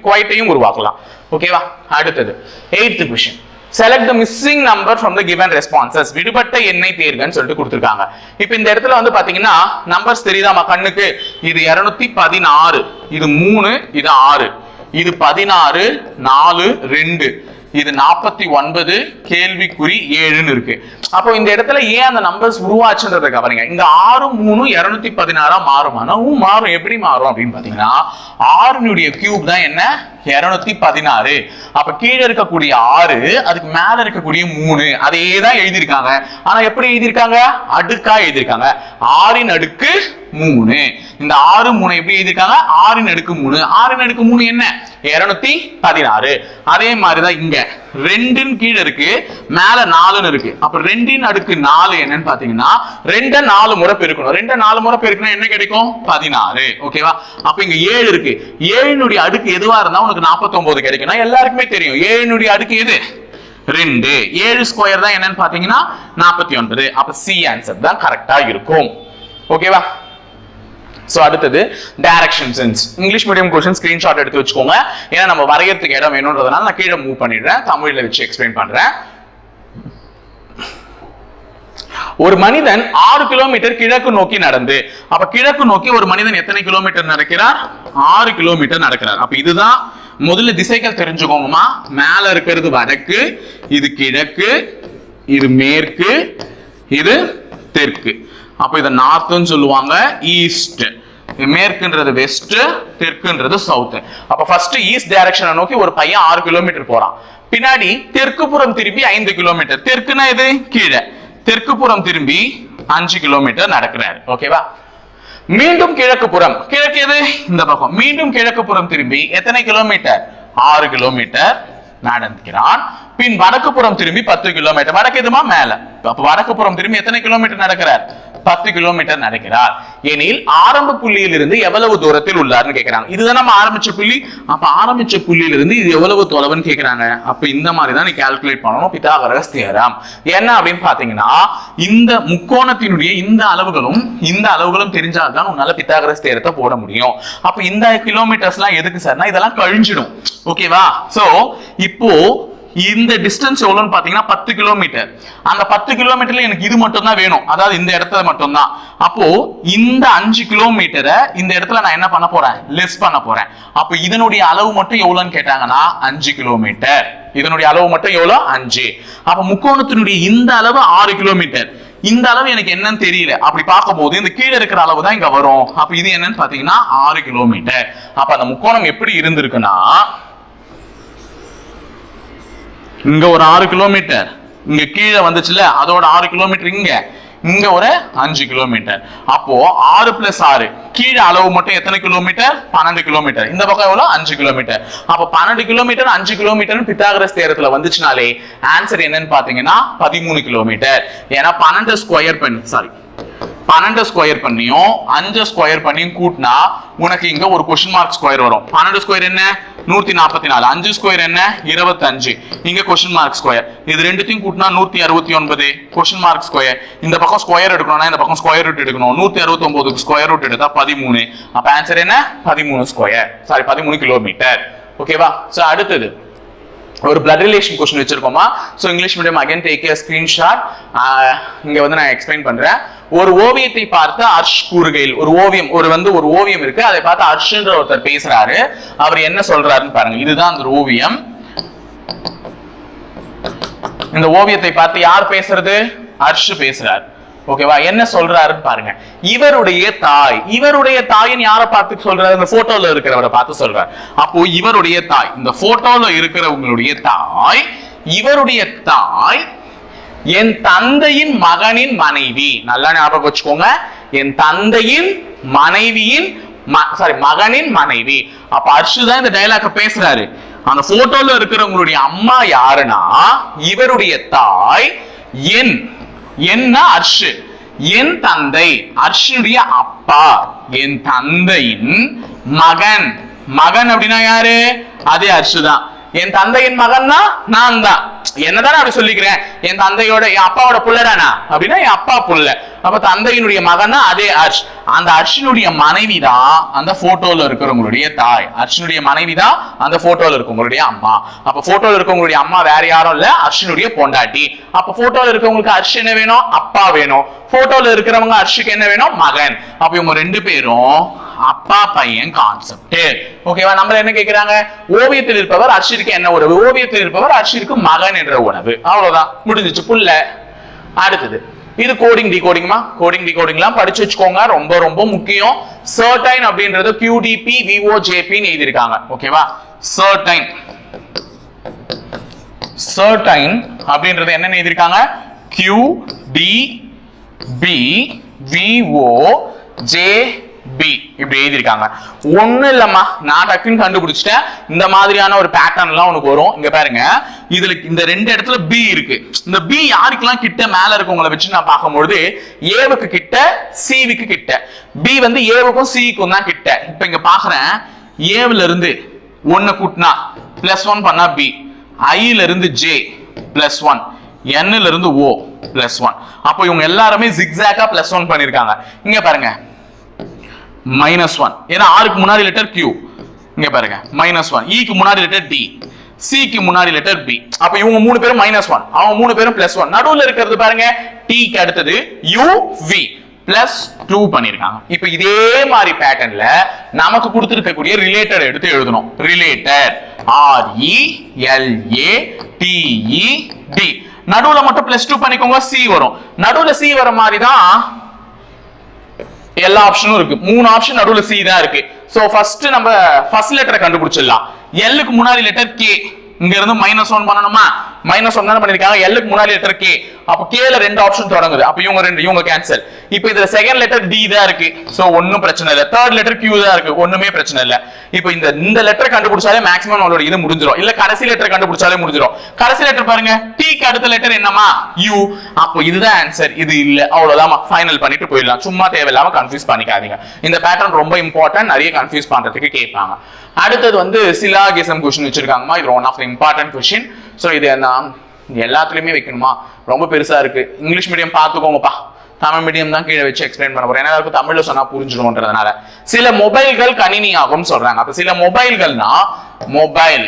குவைட்டையும் உருவாக்கலாம். ஓகேவா அடுத்தது eighth question select the missing number from the given responses விடுபட்ட எண்ணெய் தேர்கன்னு சொல்லிட்டு கொடுத்துருக்காங்க. இப்போ இந்த இடத்துல வந்து பாத்தீங்கன்னா நம்பர்ஸ் தெரியுதாமா கண்ணுக்கு? இது இருநூத்தி பதினாறு இது மூணு இது ஆறு. இது பதினாறு நாலு ரெண்டு. இது நாற்பத்தி ஒன்பது கேள்விக்குறி ஏழுன்னு இருக்கு. அப்போ இந்த இடத்துல ஏன் அந்த நம்பர்ஸ் உருவாச்சுன்றதை கவனிங்க. இந்த ஆறு மூணு இருநூத்தி பதினாறா மாறுமானாவும் மாறும் எப்படி மாறும் அப்படின்னு பாத்தீங்கன்னா ஆறுனுடைய கியூப் தான் என்ன? இருநூத்தி பதினாறு. அப்ப கீழே இருக்கக்கூடிய ஆறு அதுக்கு மேல இருக்கக்கூடிய மூணு அதே தான் எழுதியிருக்காங்க. ஆனா எப்படி எழுதியிருக்காங்க? அடுக்கா எழுதியிருக்காங்க. ஆறின் அடுக்கு மூணு. இந்த ஆறு மூணு எப்படி எழுதியிருக்காங்க? ஆறின் அடுக்கு மூணு. ஆறின் அடுக்கு மூணு என்ன? இருநூத்தி பதினாறு. அதே மாதிரிதான் இங்க. ரெண்டுன்னு கீழே இருக்கு மேல நாலுன்னு இருக்கு. அப்ப ரெண்டின் அடுக்கு நாலு என்னன்னு பாத்தீங்கன்னா ரெண்ட நாலு முறை பெருக்கணும். ரெண்ட நாலு முறை பெருக்கணும் என்ன கிடைக்கும்? பதினாறு. ஓகேவா அப்ப இங்க ஏழு இருக்கு. ஏழுனுடைய அடுக்கு எதுவா இருந்தா உனக்கு 49 கிடைக்கும்னா எல்லாருக்குமே தெரியும். ஏழுனுடைய அடுக்கு எது? ரெண்டு. ஏழு ஸ்கொயர் தான் என்னன்னு பாத்தீங்கன்னா நாற்பத்தி ஒன்பது. அப்ப சி ஆன்சர் தான் கரெக்டா இருக்கும். ஓகேவா ஸோ அடுத்தது direction sense English medium question screenshot எடுத்து வச்சுக்கோங்க. ஏன்னா நம்ம வரையறதுக்கு இடம் வேணுன்றதுனால நான் கீழே மூவ் பண்ணிடுறேன். தமிழில் வச்சு எக்ஸ்பிளைன் பண்ணுறேன் ஒரு மனிதன் ஆறு கிலோமீட்டர் கிழக்கு நோக்கி நடந்து. அப்ப கிழக்கு நோக்கி ஒரு மனிதன் எத்தனை கிலோமீட்டர் நடக்கிறார்? ஆறு கிலோமீட்டர் நடக்கிறார். அப்ப இதுதான் முதல்ல திசைகள் தெரிஞ்சுக்கோங்கம்மா. மேல இருக்கிறது வடக்கு இது கிழக்கு இது மேற்கு இது தெற்கு. அப்போ இத நார்த்துன்னு சொல்லுவாங்க ஈஸ்ட் மேற்குன்றது வெஸ்ட் தெற்குன்றது சவுத் அப்ப ஃபர்ஸ்ட் ஈஸ்ட் டைரக்ஷனை நோக்கி ஒரு பையன் ஆறு கிலோமீட்டர் போறான். பின்னாடி தெற்கு புறம் திரும்பி ஐந்து கிலோமீட்டர் தெற்குனா எது? கீழே. தெற்கு புறம் திரும்பி அஞ்சு கிலோமீட்டர் நடக்கிறாரு. ஓகேவா மீண்டும் கிழக்கு புறம். கிழக்கு எது? இந்த பக்கம். மீண்டும் கிழக்கு புறம் திரும்பி எத்தனை கிலோமீட்டர் ஆறு கிலோமீட்டர் நடக்கிறான். பின் வடக்கு புறம் திரும்பி பத்து கிலோமீட்டர் வடக்கு எதுமா? மேல. அப்ப வடக்கு புறம் திரும்பி எத்தனை கிலோமீட்டர் நடக்கிறார்? பத்து கிலோமீட்டர் நடக்கிறார். எனில் ஆரம்ப புள்ளியில் இருந்து எவ்வளவு தூரத்தில் உள்ளார்னு கேட்கிறாங்க இதுதான் நம்ம ஆரம்பிச்ச புள்ளி. அப்ப ஆரம்பிச்ச புள்ளியில இருந்து இது எவ்வளவு தொலைவுன்னு கேட்கிறாங்க அப்ப இந்த மாதிரி தான் நீ கால்குலேட் பண்ணணும். பிதாகரஸ் தேரம் என்ன அப்படின்னு பாத்தீங்கன்னா இந்த முக்கோணத்தினுடைய இந்த அளவுகளும் இந்த அளவுகளும் தெரிஞ்சால்தான் உன்னால பித்தாகரஸ் தேரத்தை போட முடியும். அப்ப இந்த கிலோமீட்டர்ஸ்லாம் எதுக்கு சார்னா இதெல்லாம் கழிஞ்சிடும். ஓகேவா சோ இப்போ இந்த டிஸ்டன்ஸ் எவ்வளவுன்னு பாத்தீங்கன்னா பத்து கிலோமீட்டர் அந்த பத்து கிலோமீட்டர்ல எனக்கு இது மட்டும் தான் வேணும். அதாவது இந்த இடத்துல மட்டும் தான் அப்போ இந்த அஞ்சு கிலோமீட்டரை இந்த இடத்துல நான் என்ன பண்ண போறேன்? லெஸ் பண்ண போறேன். அப்போ இதனுடைய அளவு மட்டும் எவ்வளவுன்னு கேட்டாங்கன்னா அஞ்சு கிலோமீட்டர் இதனுடைய அளவு மட்டும் எவ்வளவு அஞ்சு. அப்ப முக்கோணத்தினுடைய இந்த அளவு ஆறு கிலோமீட்டர் இந்த அளவு எனக்கு என்னன்னு தெரியல. அப்படி பார்க்கும்போது இந்த கீழே இருக்கிற அளவு தான் இங்க வரும். அப்ப இது என்னன்னு பாத்தீங்கன்னா ஆறு கிலோமீட்டர் அப்ப அந்த முக்கோணம் எப்படி இருந்திருக்குன்னா இங்க ஒரு ஆறு கிலோமீட்டர். இங்க கீழே வந்துச்சுல அதோட ஆறு கிலோமீட்டர் இங்க. இங்க ஒரு அஞ்சு கிலோமீட்டர். அப்போ ஆறு பிளஸ் ஆறு. கீழே அளவு மட்டும் எத்தனை கிலோமீட்டர்? பன்னெண்டு கிலோமீட்டர். இந்த பக்கம் எவ்வளவு? அஞ்சு கிலோமீட்டர். அப்ப பன்னெண்டு கிலோமீட்டர் அஞ்சு கிலோமீட்டர் பித்தாகரஸ் தேரத்துல வந்துச்சுனாலே ஆன்சர் என்னன்னு பாத்தீங்கன்னா பதிமூணு கிலோமீட்டர். ஏன்னா பன்னெண்டு ஸ்கொயர் பண்ணி சாரி பன்னெண்டு ஸ்கொயர் பண்ணியும் அஞ்சு ஸ்கொயர் பண்ணியும் கூட்டினா உனக்கு இங்க ஒரு கொஸ்டின் மார்க் ஸ்கொயர் வரும். பன்னெண்டு ஸ்கொயர் என்ன? நூத்தி நாற்பத்தி நாலு. அஞ்சு ஸ்கொயர் என்ன? இருபத்தஞ்சு. இங்க கொஸ்டின் மார்க் ஸ்கொயர் இது ரெண்டுத்தையும் கூட்டினா நூத்தி அறுபத்தி ஒன்பது. கொஸ்டின் மார்க் ஸ்கொயர் இந்த பக்கம் ஸ்கொயர் எடுக்கணும்னா இந்த பக்கம் ஸ்கொயர் ரூட் எடுக்கணும். நூத்தி அறுபத்தி ஒன்பதுக்கு ஸ்கொயர் ரூட் எடுத்தா பதிமூணு. அப்ப ஆன்சர் என்ன? பதிமூணு ஸ்கொயர் சாரி பதிமூணு கிலோமீட்டர் ஓகேவா சோ அடுத்தது. ஒரு blood relation question வச்சிருக்கோமா? So English medium again take a screenshot இங்க வந்து நான் எக்ஸ்பிளைன் பண்றேன். ஒரு ஓவியத்தை பார்த்து அர்ஷ் கூறுகையில் ஒரு ஓவியம் ஒரு வந்து ஒரு ஓவியம் இருக்கு. அதை பார்த்து அர்ஷ்ன்ற ஒருத்தர் பேசுறாரு. அவர் என்ன சொல்றாருன்னு பாருங்க. இதுதான் அந்த ஓவியம். இந்த ஓவியத்தை பார்த்து யார் பேசுறது? அர்ஷ் பேசுறாரு. ஓகேவா என்ன சொல்றாருன்னு பாருங்க. இவருடைய தாய் இவருடைய தாயின் யாரை பார்த்து சொல்றாரு? இந்த போட்டோல இருக்கிறவரை பார்த்து சொல்றாரு. அப்போ இவருடைய தாய் இந்த போட்டோல இருக்கிறவங்களுடைய தாய் இவருடைய தாய் என் தந்தையின் மகனின் மனைவி. நல்லா ஞாபகம் வச்சுக்கோங்க. என் தந்தையின் மனைவியின் சாரி மகனின் மனைவி. அப்ப அர்ஷு தான் இந்த டைலாக பேசுறாரு. அந்த போட்டோல இருக்கிறவங்களுடைய அம்மா யாருன்னா இவருடைய தாய் என் என்ன அர்ஷு? என் தந்தை அர்ஷனுடைய அப்பா. என் தந்தையின் மகன். மகன் அப்படின்னா யாரு? அதே அர்ஷு தான். என் தந்தையின் மகன்னா நான் தான் என்னதான் அப்படி சொல்லிக்கிறேன்? என் தந்தையோட என் அப்பாவோட புள்ளடானா அப்படின்னா என் அப்பா புள்ள. அப்ப தந்தையினுடைய மகன்னா அதே அர்ஷ் அந்த அர்ஷினுடைய மனைவி தான் அந்த போட்டோல இருக்கிறவங்களுடைய தாய். அர்ஷினுடைய மனைவி தான் அந்த போட்டோல இருக்கவங்களுடைய அம்மா. அப்ப போட்டோல இருக்கவங்களுடைய அம்மா வேற யாரும் இல்ல அர்ஷினுடைய பொண்டாட்டி. அப்ப போட்டோல இருக்கவங்களுக்கு அர்ஷ் என்ன வேணும்? அப்பா வேணும். போட்டோல இருக்கிறவங்க அர்ஷுக்கு என்ன வேணும்? மகன். அப்ப இவங்க ரெண்டு பேரும் அப்பா பையன் கான்செப்ட் ஓகேவா நம்ம என்ன கேக்குறாங்க? ஓவியத்தில் இருப்பவர் அர்ஷிற்கு என்ன உறவு? ஓவியத்தில் இருப்பவர் அர்ஷிற்கு மகன் என்ற உணவு. அவ்வளவுதான். முடிஞ்சிச்சு புள்ள. அடுத்தது. இது கோடிங் டிகோடிங்மா கோடிங் டிகோடிங்லாம் படிச்சு வச்சுக்கோங்க. ரொம்ப ரொம்ப முக்கியம். சர்டைன் அப்படின்றது கியூடிபி விஓஜேபின்னு எழுதியிருக்காங்க. ஓகேவா சர்டைன் சர்டைன் அப்படின்றது என்னென்ன எழுதியிருக்காங்க? Q T P V O J P இப்படி எழுதியிருக்காங்க. ஒன்றும் இல்லம்மா நான் டக்குன்னு கண்டுபிடிச்சிட்டேன். இந்த மாதிரியான ஒரு பேட்டர்ன்லாம் உனக்கு வரும். இங்க பாருங்க. இதுல இந்த ரெண்டு இடத்துல பி இருக்கு. இந்த பி யாருக்கெல்லாம் கிட்ட மேல இருக்கவங்களை வச்சு நான் பார்க்கும்பொழுது ஏவுக்கு கிட்ட சிவிக்கு கிட்ட. பி வந்து ஏவுக்கும் சிக்கும் தான் கிட்ட. இப்ப இங்க பாக்குறேன் ஏவுல இருந்து ஒன்னு கூட்டினா பிளஸ் ஒன் பண்ணா பி ஐல இருந்து ஜே பிளஸ் ஒன் என்ல இருந்து ஓ பிளஸ் ஒன் அப்போ இவங்க எல்லாருமே ஜிக்ஸாக்கா பிளஸ் ஒன் பண்ணிருக்காங்க இங்க பாருங்க. மைனஸ் ஒன் ஏன்னா ஆறுக்கு முன்னாடி லெட்டர் கியூ இங்க பாருங்க. மைனஸ் ஒன் இக்கு முன்னாடி லெட்டர் டி சிக்கு முன்னாடி லெட்டர் பி அப்ப இவங்க மூணு பேரும் மைனஸ் ஒன் அவங்க மூணு பேரும் பிளஸ் ஒன் நடுவில் இருக்கிறது பாருங்க. டிக்கு அடுத்தது யூ வி பிளஸ் டூ பண்ணிருக்காங்க. இப்ப இதே மாதிரி பேட்டர்ன்ல நமக்கு கொடுத்துருக்கக்கூடிய ரிலேட்டட் எடுத்து எழுதணும். Related R E L A T D நடுவுல மட்டும் பிளஸ் டூ பண்ணிக்கோங்க. சி வரும். நடுவுல சி வர மாதிரி தான் எல்லா ஆப்ஷனும் இருக்கு. மூணு ஆப்ஷன் நடுவில் சி தான் இருக்கு. சோ ஃபர்ஸ்ட் நம்ம ஃபர்ஸ்ட் லெட்டரை கண்டுபிடிச்சிடலாம். எல்லுக்கு முன்னாடி லெட்டர் கே இங்க இருந்து மைனஸ் ஒன் பண்ணணுமா? மைனஸ் ஒன் தானே பண்ணிருக்காங்க எல்லுக்கு முன்னாடி லெட்டர் கே அப்ப கேல ரெண்டு ஆப்ஷன் தொடங்குது. அப்ப இவங்க ரெண்டு இவங்க கேன்சல் இப்போ இதுல செகண்ட் லெட்டர் டி தான் இருக்கு. சோ ஒன்னும் பிரச்சனை இல்லை. தேர்ட் லெட்டர் கியூ தான் இருக்கு. ஒண்ணுமே பிரச்சனை இல்ல. இப்போ இந்த இந்த லெட்டர் கண்டுபிடிச்சாலே மேக்ஸிமம் நம்மளோட இது முடிஞ்சிடும் இல்ல கடைசி லெட்டர் கண்டுபிடிச்சாலே முடிஞ்சிடும் கடைசி லெட்டர் பாருங்க. டிக்கு அடுத்த லெட்டர் என்னமா யூ அப்போ இதுதான் ஆன்சர் இது இல்ல. அவ்வளவுதான் ஃபைனல் பண்ணிட்டு போயிடலாம். சும்மா தேவையில்லாம கன்ஃபியூஸ் பண்ணிக்காதீங்க. இந்த பேட்டர்ன் ரொம்ப இம்பார்ட்டன்ட் நிறைய கன்ஃபியூஸ் பண்றதுக்கு கேட்பாங்க. அடுத்தது வந்து சிலாகிசம் கொஸ்டின் வச்சிருக்காங்கம்மா. இது one of important question so இது நான் எல்லாத்துலேயுமே வைக்கணுமா? ரொம்ப பெருசாக இருக்கு. இங்கிலீஷ் மீடியம் பார்த்துக்கோங்கப்பா. தமிழ் மீடியம் தான் கீழே வச்சு எக்ஸ்பிளைன் பண்ண போறேன். ஏன்னா எல்லாருக்கும் தமிழ்ல சொன்னா புரிஞ்சிடும்ன்றதுனால சில மொபைல்கள் கணினி ஆகும் சொல்றாங்க. அப்ப சில மொபைல்கள்னா மொபைல்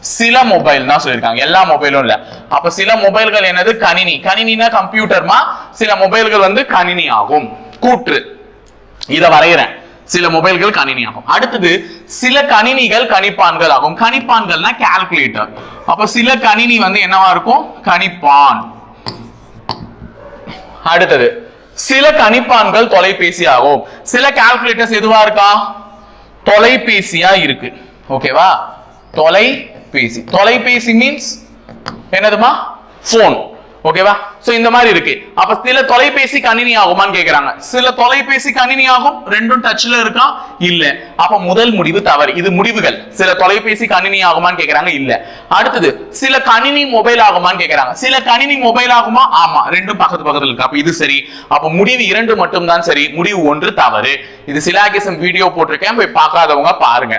சில மொபைல் தான் சொல்லியிருக்காங்க. எல்லா மொபைலும் இல்ல. அப்ப சில மொபைல்கள் என்னது? கணினி. கணினினா கம்ப்யூட்டர்மா சில மொபைல்கள் வந்து கணினி ஆகும் கூற்று. இதை வரைகிறேன். சில மொபைல்கள் கணினி ஆகும் அடுத்தது சில கணினிகள் கணிப்பான்கள் ஆகும் கணிப்பான்கள்னா கால்குலேட்டர் அப்ப சில கணினி வந்து என்னவா இருக்கும்? கணிப்பான். அடுத்தது சில கணிப்பான்கள் தொலைபேசி ஆகும். சில கால்குலேட்டர்ஸ் எதுவா இருக்கா? தொலைபேசியா இருக்கு. ஓகேவா தொலைபேசி. தொலைபேசி மீன்ஸ் என்னதுமா? போன் ஓகேவா சோ இந்த மாதிரி இருக்கு. அப்ப சில தொலைபேசி கணினி ஆகுமான்னு கேக்குறாங்க. சில தொலைபேசி கணினி ஆகும் ரெண்டும் டச்ல இருக்கா? இல்ல. அப்ப முதல் முடிவு தவறு. இது முடிவுகள். சில தொலைபேசி கணினி ஆகுமான்னு கேக்குறாங்க? இல்ல. அடுத்தது சில கணினி மொபைல் ஆகுமான்னு கேக்குறாங்க. சில கணினி மொபைல் ஆகுமா? ஆமா. ரெண்டும் பக்கத்து பக்கத்துல இருக்கு. அப்ப இது சரி. அப்ப முடிவு இரண்டு மட்டும் தான் சரி. முடிவு ஒன்று தவறு. இது சிலாகிசம் வீடியோ போட்டிருக்கேன். போய் பார்க்காதவங்க பாருங்க.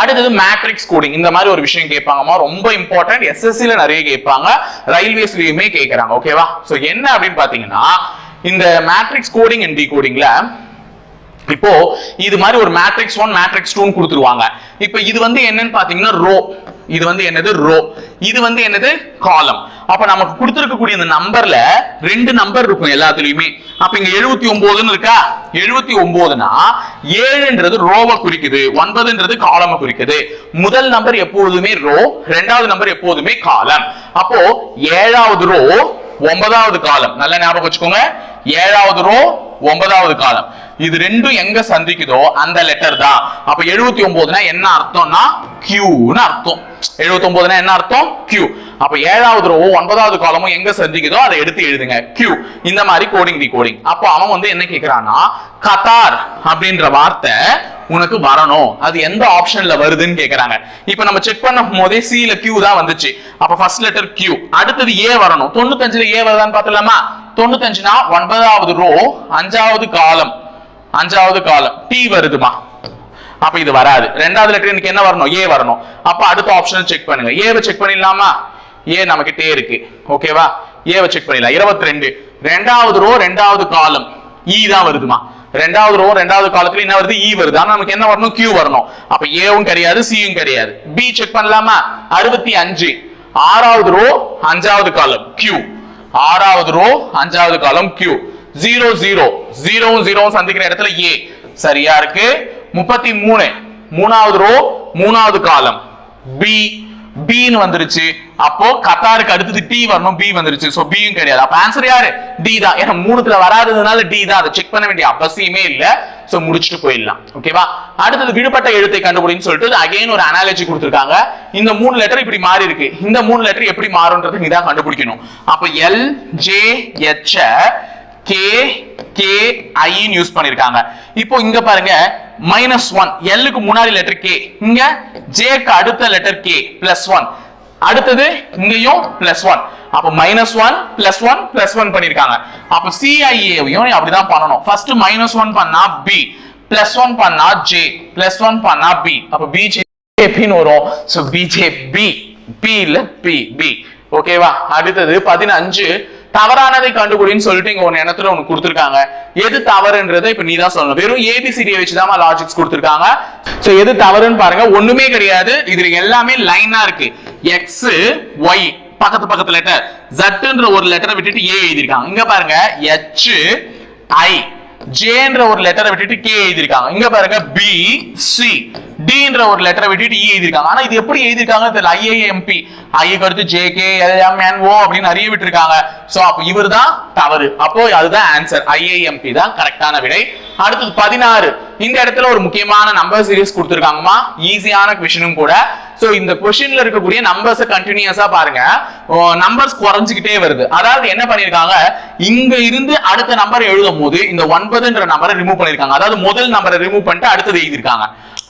அடுத்தது மேட்ரிக்ஸ் கோடிங் இந்த மாதிரி ஒரு விஷயம் கேட்பாங்கம்மா. ரொம்ப இம்பார்ட்டன்ட் எஸ்எஸ்சில நிறைய கேட்பாங்க. ரயில்வேஸ்லயுமே கேட்கறாங்க. ஓகேவா சோ என்ன அப்படின்னு பாத்தீங்கன்னா இந்த மேட்ரிக்ஸ் கோடிங் அண்ட் டிகோடிங்ல இப்போ இது மாதிரி ஒரு மேட்ரிக்ஸ் ஒன் மேட்ரிக்ஸ் டூன்னு கொடுத்துருவாங்க. இப்போ இது வந்து என்னன்னு பாத்தீங்கன்னா ரோ இது வந்து என்னது? ரோ இது வந்து என்னது? காலம் அப்ப நமக்கு கொடுத்துருக்கக்கூடிய இந்த நம்பர்ல ரெண்டு நம்பர் இருக்கும் எல்லாத்துலயுமே. அப்ப இங்க எழுபத்தி ஒன்பதுன்னு இருக்கா? எழுபத்தி ஒன்பதுனா ஏழுன்றது ரோவை குறிக்குது. ஒன்பதுன்றது காலமை குறிக்குது. முதல் நம்பர் எப்பொழுதுமே ரோ ரெண்டாவது நம்பர் எப்போதுமே காலம் அப்போ ஏழாவது ரோ ஒன்பதாவது காலம். நல்ல ஞாபகம் வச்சுக்கோங்க. ஏழாவது ரோ ஒன்பதாவது காலம். இது ரெண்டும் எங்க சந்திக்குதோ அந்த லெட்டர் தான். அப்ப எழுபத்தி ஒன்பதுனா என்ன அர்த்தம்னா கியூன்னு அர்த்தம். எழுபத்தி ஒன்பதுனா என்ன அர்த்தம்? கியூ அப்ப ஏழாவது ரோ ஒன்பதாவது காலமும் எங்க சந்திக்குதோ அதை எடுத்து எழுதுங்க. கியூ இந்த மாதிரி கோடிங் டி கோடிங் அப்போ அவன் வந்து என்ன கேட்கிறான்னா கத்தார் அப்படின்ற வார்த்தை உனக்கு வரணும். அது எந்த ஆப்ஷன்ல வருதுன்னு கேக்குறாங்க. இப்ப நம்ம செக் பண்ணும் போதே சில கியூ தான் வந்துச்சு. அப்ப ஃபர்ஸ்ட் லெட்டர் கியூ அடுத்தது ஏ வரணும். தொண்ணூத்தஞ்சுல ஏ வருதான்னு பார்த்தலாமா தொண்ணூத்தஞ்சுனா ஒன்பதாவது ரோ அஞ்சாவது காலம் அஞ்சாவது காலம் டி வருதுமா? அப்ப இது வராது. ரெண்டாவது லெட்டர் எனக்கு என்ன வரணும்? ஏ வரணும். அப்ப அடுத்த ஆப்ஷன் செக் பண்ணுங்க. ஏவை செக் பண்ணிடலாமா? ஏ நம்ம கிட்டே இருக்கு ஓகேவா ஏவை செக் பண்ணிடலாம். இருபத்தி ரெண்டு. ரெண்டாவது ரோ ரெண்டாவது காலம் இ e தான் வருதுமா? ரெண்டாவது ரோ ரெண்டாவது காலத்துல என்ன வருது? இ வருது. ஆனா நமக்கு என்ன வரணும்? கியூ வரணும். அப்ப ஏவும் கிடையாது சியும் கிடையாது. பி செக் பண்ணலாமா? அறுபத்தி அஞ்சு. ஆறாவது ரோ அஞ்சாவது காலம் கியூ ஆறாவது ரோ அஞ்சாவது column Q zero zero zero zero சந்திக்கிற இடத்துல ஏ சரியா இருக்கு? முப்பத்தி மூணு. மூணாவது ரோ மூணாவது காலம் பி பின்னு வந்துருச்சு. அப்போ கத்தாருக்கு அடுத்தது டி வரணும் பி வந்துருச்சு. சோ பியும் கிடையாது. அப்ப ஆன்சர் யாரு? டி தான். ஏன்னா மூணுத்துல வராததுனால டி தான். அதை செக் பண்ண வேண்டிய அவசியமே இல்ல. சோ முடிச்சுட்டு போயிடலாம். ஓகேவா அடுத்தது விடுபட்ட எழுத்தை கண்டுபிடின்னு சொல்லிட்டு அகைன் ஒரு அனாலஜி கொடுத்துருக்காங்க. இந்த மூணு லெட்டர் இப்படி மாறி இருக்கு. இந்த மூணு லெட்டர் எப்படி மாறும்ன்றது நீ தான் கண்டுபிடிக்கணும். அப்ப L J H K K ஐன்னு use பண்ணிருக்காங்க. இப்போ இங்க பாருங்க மைனஸ் ஒன் எல்லுக்கு முன்னாடி லெட்டர் கே இங்க ஜேக்கு அடுத்த லெட்டர் கே பிளஸ் ஒன் அடுத்தது இங்கேயும் பிளஸ் ஒன் அப்ப minus one plus one plus one பண்ணிருக்காங்க. அப்ப சிஐஏவையும் அப்படிதான் பண்ணணும். ஃபர்ஸ்ட் மைனஸ் ஒன் பண்ணா பி பிளஸ் ஒன் பண்ணா ஜே பிளஸ் ஒன் பண்ணா பி அப்ப பிஜேபின்னு வரும். சோ பிஜேபி பி இல்ல பி பி ஓகேவா அடுத்தது பதினஞ்சு தவறானதை கண்டுபிடின்னு சொல்லிட்டு இங்க ஒன்னு இடத்துல ஒன்று கொடுத்துருக்காங்க. எது தவறுன்றதை இப்ப நீ தான் சொல்லணும். வெறும் ஏபிசிடியை வச்சுதான் லாஜிக்ஸ் கொடுத்துருக்காங்க. சோ எது தவறுன்னு பாருங்க. ஒண்ணுமே கிடையாது. இதுல எல்லாமே லைனா இருக்கு. எக்ஸ் ஒய் பக்கத்து பக்கத்து லெட்டர் ஜட்டுன்ற ஒரு லெட்டரை விட்டுட்டு ஏ எழுதிருக்காங்க இங்க பாருங்க. எச் ஐ ஜேன்ற ஒரு லெட்டரை விட்டுட்டு கே எழுதிருக்காங்க இங்க பாருங்க பி சி டின்ற ஒரு லெட்டரை விட்டுட்டு e இ எழுதிருக்காங்க ஆனா இது எப்படி எழுதிருக்காங்க தெரியல. ஐஏஎம்பி ஐக்கு அடுத்து J K L M N O அப்படின்னு நிறைய விட்டுருக்காங்க. சோ அப்ப இவர் தான் தவறு. அப்போ அதுதான் ஆன்சர் ஐஏஎம்பி தான் கரெக்டான விடை. அடுத்தது பதினாறு. இந்த இடத்துல ஒரு முக்கியமான நம்பர் சீரிஸ் கொடுத்துருக்காங்கம்மா. ஈஸியான கொஷினும் கூட. சோ இந்த கொஸ்டின்ல இருக்கக்கூடிய நம்பர்ஸ் கண்டினியூஸா பாருங்க. நம்பர்ஸ் குறைஞ்சிக்கிட்டே வருது. அதாவது என்ன பண்ணிருக்காங்க? இங்க இருந்து அடுத்த நம்பர் எழுதும் போது இந்த ஒன்பதுன்ற நம்பரை ரிமூவ் பண்ணிருக்காங்க. அதாவது முதல் நம்பரை ரிமூவ் பண்ணிட்டு அடுத்தது எழுதிருக்காங்க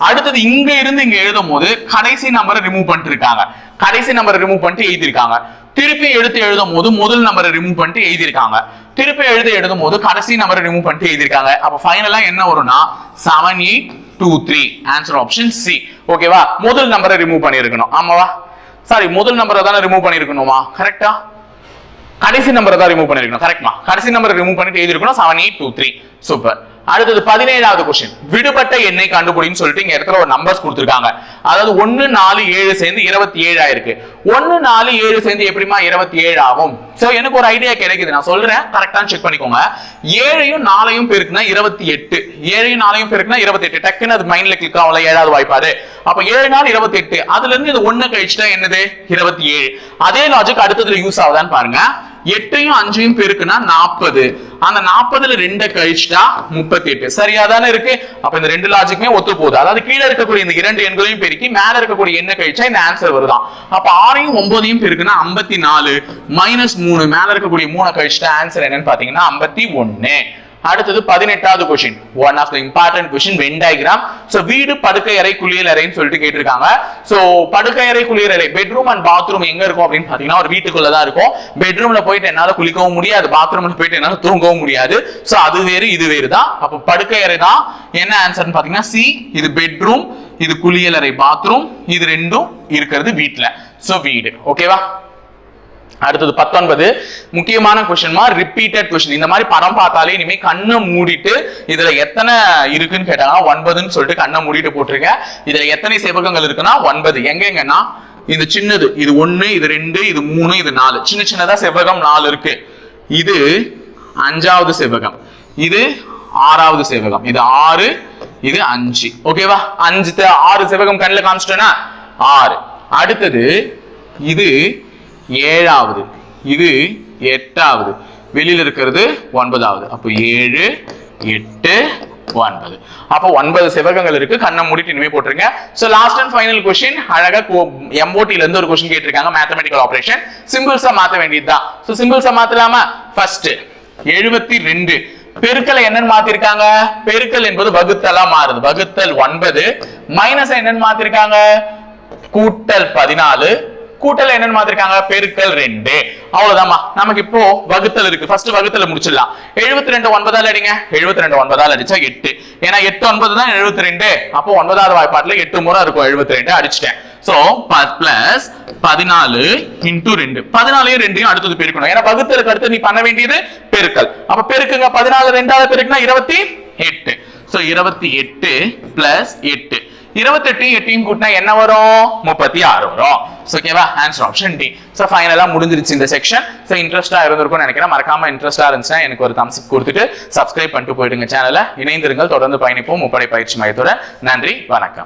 அடுத்தது இங்க இருந்து இங்க எழுதும் போது கடைசி நம்பரை ரிமூவ் பண்ணிட்டு இருக்காங்க. கடைசி நம்பரை ரிமூவ் பண்ணிட்டு எழுதிருக்காங்க திருப்பி எடுத்து எழுதும் போது முதல் நம்பரை ரிமூவ் பண்ணிட்டு எழுதியிருக்காங்க. திருப்பி எழுதி எழுதும் போது கடைசி நம்பரை ரிமூவ் பண்ணிட்டு எழுதிருக்காங்க அப்ப ஃபைனலா என்ன வரும்னா seven eight two three answer option C ஓகேவா முதல் நம்பரை ரிமூவ் பண்ணிருக்கணும் ஆமாவா? சாரி முதல் நம்பரை தானே ரிமூவ் பண்ணிருக்கணுமா? கரெக்டா கடைசி நம்பரை தான் ரிமூவ் பண்ணிருக்கணும். கரெக்ட்மா கடைசி நம்பரை ரிமூவ் பண்ணிட்டு எழுதிருக்கணும் seven eight two three super அடுத்தது பதினேழாவது கொஸ்டின் விடுபட்ட எண்ணை கண்டுபிடின்னு சொல்லிட்டு இங்க இடத்துல ஒரு நம்பர்ஸ் கொடுத்துருக்காங்க. அதாவது ஒன்னு நாலு ஏழு சேர்ந்து இருபத்தி ஏழு ஆயிருக்கு. ஒன்னு நாலு ஏழு சேர்ந்து எப்படிமா இருபத்தி ஏழு ஆகும்? சோ எனக்கு ஒரு ஐடியா கிடைக்குது. நான் சொல்றேன். கரெக்டா செக் பண்ணிக்கோங்க. ஏழையும் நாளையும் பெருக்குனா இருபத்தி எட்டு ஏழையும் நாளையும் பெருக்குனா இருபத்தி எட்டு டக்குன்னு அது மைண்ட்ல கிளிக் ஆகல ஏழாவது வாய்ப்பாடு. அப்ப ஏழு நாள் இருபத்தி எட்டு அதுல இருந்து இது ஒன்னு கழிச்சுட்டா என்னது? இருபத்தி ஏழு அதே லாஜிக் அடுத்ததுல யூஸ் ஆகுதான்னு பாருங்க. எட்டையும் அஞ்சையும் பெருக்குனா நாற்பது அந்த நாற்பதுல ரெண்டை கழிச்சுட்டா முப்பத்தி எட்டு சரியா தானே இருக்கு? அப்ப இந்த ரெண்டு லாஜிக்குமே ஒத்து போகுது. அதாவது கீழே இருக்கக்கூடிய இந்த இரண்டு எண்களையும் பெருக்கி மேல இருக்கக்கூடிய எண்ணை கழிச்சா இந்த ஆன்சர் வருதான். அப்ப ஆறையும் ஒன்பதையும் பெருக்குன்னா ஐம்பத்தி நாலு. மைனஸ் மூணு மேல இருக்கக்கூடிய மூணை கழிச்சுட்டா ஆன்சர் என்னன்னு பாத்தீங்கன்னா ஐம்பத்தி ஒன்னு அடுத்தது பதினெட்டாவது question one of the important question Venn diagram so வீடு படுக்கை அறை குளியல் அறைன்னு சொல்லிட்டு கேட்டிருக்காங்க. சோ படுக்கை அறை குளியல் அறை பெட்ரூம் அண்ட் பாத்ரூம் எங்க இருக்கும் அப்படின்னு பாத்தீங்கன்னா ஒரு வீட்டுக்குள்ள தான் இருக்கும். பெட்ரூம்ல போயிட்டு என்னால குளிக்கவும் முடியாது. பாத்ரூம்ல போயிட்டு என்னால தூங்கவும் முடியாது. ஸோ அது வேறு இது வேறு தான். அப்போ படுக்கை அறை தான் என்ன ஆன்சர்னு பாத்தீங்கன்னா சி இது பெட்ரூம் இது குளியல் அறை பாத்ரூம் இது ரெண்டும் இருக்கிறது வீட்ல சோ வீடு. ஓகேவா அடுத்தது பத்தொன்பது. முக்கியமான கொஸ்டின் ரிப்பீட்டட் கொஸ்டின் இந்த மாதிரி படம் பார்த்தாலே இனிமே கண்ணை மூடிட்டு இதுல எத்தனை இருக்குன்னு கேட்டாங்கன்னா ஒன்பதுன்னு சொல்லிட்டு கண்ணை மூடிட்டு போட்டிருக்கேன். இதுல எத்தனை செவகங்கள் இருக்குன்னா ஒன்பது. எங்க எங்கன்னா இது சின்னது இது ஒண்ணு இது ரெண்டு இது மூணு இது நாலு. சின்ன சின்னதா செவ்வகம் நாலு இருக்கு. இது அஞ்சாவது செவ்வகம். இது ஆறாவது செவ்வகம். இது ஆறு இது அஞ்சு. ஓகேவா அஞ்சு ஆறு செவ்வகம் கண்ணில் காமிச்சிட்டோன்னா ஆறு. அடுத்தது இது ஏழாவது. இது எட்டாவது. வெளியில் இருக்கிறது ஒன்பதாவது. அப்போ ஏழு எட்டு ஒன்பது. அப்போ ஒன்பது செவகங்கள் இருக்கு. கண்ணை மூடிட்டு இனிமே போட்டுருங்க. So last and final question அழகா எம்போட்டில இருந்து ஒரு கொஸ்டின் கேட்டிருக்காங்க. மேத்தமெட்டிக்கல் ஆப்ரேஷன் சிம்பிள்ஸா மாத்த வேண்டியதுதான். ஸோ சிம்பிள்ஸா மாத்தலாமா? ஃபர்ஸ்ட் எழுபத்தி ரெண்டு. பெருக்கலை என்னன்னு மாத்திருக்காங்க? பெருக்கல் என்பது வகுத்தலா மாறுது. வகுத்தல் ஒன்பது. மைனஸ் என்னன்னு மாத்திருக்காங்க? கூட்டல் பதினாலு. கூட்டல் என்னன்னு மாத்திருக்காங்க? பெருக்கல் ரெண்டு. அவ்வளவுதாம்மா. நமக்கு இப்போ வகுத்தல் இருக்கு. ஃபர்ஸ்ட் வகுத்தல முடிச்சிடலாம். எழுபத்தி ரெண்டு ஒன்பதால் அடிங்க. எழுபத்தி ரெண்டு ஒன்பதால் அடிச்சா எட்டு. ஏன்னா எட்டு ஒன்பது தான் எழுபத்தி ரெண்டு அப்போ ஒன்பதாவது வாய்ப்பாட்டுல எட்டு முறை இருக்கும். எழுபத்தி ரெண்டு அடிச்சிட்டேன் சோ பிளஸ் பதினாலு இன்டூ ரெண்டு. பதினாலையும் ரெண்டையும் அடுத்தது பெருக்கணும். ஏன்னா வகுத்தலுக்கு அடுத்து நீ பண்ண வேண்டியது பெருக்கல். அப்ப பெருக்குங்க. பதினாலு ரெண்டாவது பெருக்குனா இருபத்தி எட்டு. சோ இருபத்தி எட்டு பிளஸ் எட்டு. இருபத்தெட்டு எட்டையும் கூட்டினா என்ன வரும்? முப்பத்தி ஆறு வரும் ஓகேவா ஆன்சர் ஆப்ஷன் டி ஸோ ஃபைனலாக முடிஞ்சிருச்சு இந்த செக்ஷன் ஸோ இன்ட்ரெஸ்டா இருந்திருக்கும்னு நினைக்கிறேன். மறக்காம இன்ட்ரெஸ்டா இருந்துச்சுன்னா எனக்கு ஒரு தம்ஸ் கொடுத்துட்டு சப்ஸ்கிரைப் பண்ணிட்டு போயிடுங்க சேனலை இணைந்திருங்கள். தொடர்ந்து பயணிப்போம். முப்படை பயிற்சி மையத்தோட நன்றி. வணக்கம்.